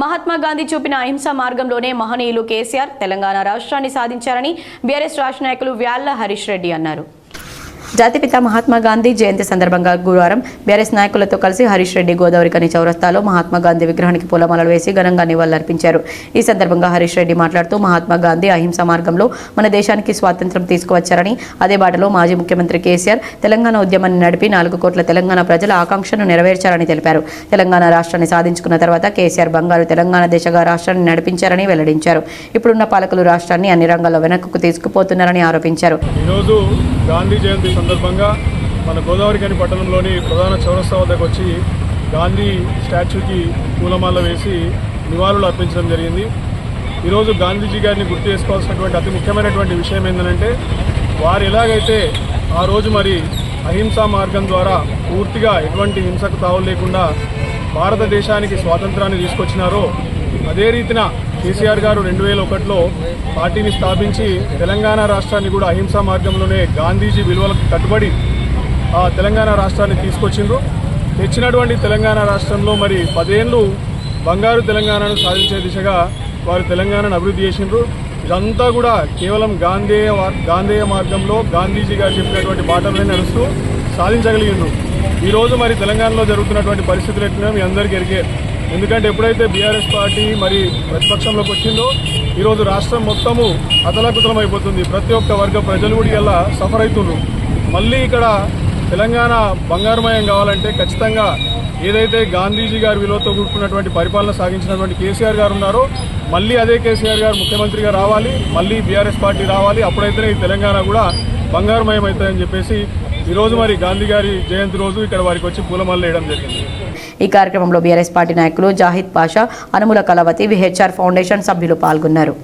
మహాత్మా గాంధీ చూపిన అహింసా మార్గంలోనే మహనీయులు కేసీఆర్ తెలంగాణ రాష్ట్రాన్ని సాధించారని బీఆర్ఎస్ రాష్ట్ర నాయకులు వ్యాళ్ళ హరీష్ రెడ్డి అన్నారు. జాతిపిత మహాత్మా గాంధీ జయంతి సందర్భంగా గురువారం బీఆర్ఎస్ నాయకులతో కలిసి హరీష్ రెడ్డి గోదావరి కని చౌరస్తాలో మహాత్మా గాంధీ విగ్రహానికి పూలమాలలు వేసి ఘనంగా నివాళులర్పించారు. ఈ సందర్భంగా హరీష్ రెడ్డి మాట్లాడుతూ మహాత్మా గాంధీ అహింసా మార్గంలో మన దేశానికి స్వాతంత్ర్యం తీసుకువచ్చారని అదే బాటలో మాజీ ముఖ్యమంత్రి కేసీఆర్ తెలంగాణ ఉద్యమాన్ని నడిపి నాలుగు కోట్ల తెలంగాణ ప్రజల ఆకాంక్షను నెరవేర్చారని తెలిపారు. తెలంగాణ రాష్ట్రాన్ని సాధించుకున్న తర్వాత కేసీఆర్ బంగారు తెలంగాణ దిశగా రాష్ట్రాన్ని నడిపించారని వెల్లడించారు. ఇప్పుడున్న పాలకులు రాష్ట్రాన్ని అన్ని రంగాల్లో వెనక్కు తీసుకుపోతున్నారని ఆరోపించారు. గాంధీ జయంతి సందర్భంగా మన గోదావరికని పట్టణంలోని ప్రధాన చౌరస్తా వద్దకు వచ్చి గాంధీ స్టాచ్యూకి పూలమాల వేసి నివాళులు అర్పించడం జరిగింది. ఈరోజు గాంధీజీ గారిని గుర్తు చేసుకోవాల్సినటువంటి అతి ముఖ్యమైనటువంటి విషయం ఏంటంటే వారు ఎలాగైతే ఆ రోజు మరి అహింసా మార్గం ద్వారా పూర్తిగా ఎటువంటి హింసకు తావు లేకుండా భారతదేశానికి స్వాతంత్రాన్ని తీసుకొచ్చినారో అదే రీతిన కేసీఆర్ గారు రెండు వేల ఒకటిలో పార్టీని స్థాపించి తెలంగాణ రాష్ట్రాన్ని కూడా అహింసా మార్గంలోనే గాంధీజీ విలువలకు కట్టుబడి ఆ తెలంగాణ రాష్ట్రాన్ని తీసుకొచ్చిండ్రు. తెచ్చినటువంటి తెలంగాణ రాష్ట్రంలో మరి పదేళ్ళు బంగారు తెలంగాణను సాధించే దిశగా వారు తెలంగాణను అభివృద్ధి చేసిండ్రు. ఇదంతా కూడా కేవలం గాంధేయ గాంధేయ మార్గంలో గాంధీజీ గారు చెప్పినటువంటి బాటలనే నడుస్తూ సాధించగలిగిండ్రు. ఈరోజు మరి తెలంగాణలో జరుగుతున్నటువంటి పరిస్థితులు ఎట్లా మీ అందరికీ ఎరిగే ఎందుకంటే ఎప్పుడైతే బీఆర్ఎస్ పార్టీ మరి ప్రతిపక్షంలోకి వచ్చిందో ఈరోజు రాష్ట్రం మొత్తము అతలాకుతలం అయిపోతుంది. ప్రతి ఒక్క వర్గ ప్రజలు కూడా ఇలా సఫర్ అవుతున్నారు మళ్ళీ ఇక్కడ తెలంగాణ బంగారుమయం కావాలంటే ఖచ్చితంగా ఏదైతే గాంధీజీ గారి విలువతో కూడుకున్నటువంటి పరిపాలన సాగించినటువంటి కేసీఆర్ గారు ఉన్నారో మళ్ళీ అదే కేసీఆర్ గారు ముఖ్యమంత్రిగా రావాలి మళ్ళీ బీఆర్ఎస్ పార్టీ రావాలి అప్పుడైతేనే ఈ తెలంగాణ కూడా బంగారుమయం అవుతుందని చెప్పేసి ఈరోజు మరి గాంధీ గారి జయంతి రోజు ఇక్కడ వారికి వచ్చి పూలమాల వేయడం జరిగింది. ఈ కార్యక్రమంలో బీఆర్ఎస్ పార్టీ నాయకులు జాహిద్ పాషా అనుముల కలవతి విహెచ్ఆర్ ఫౌండేషన్ సభ్యులు పాల్గొన్నారు.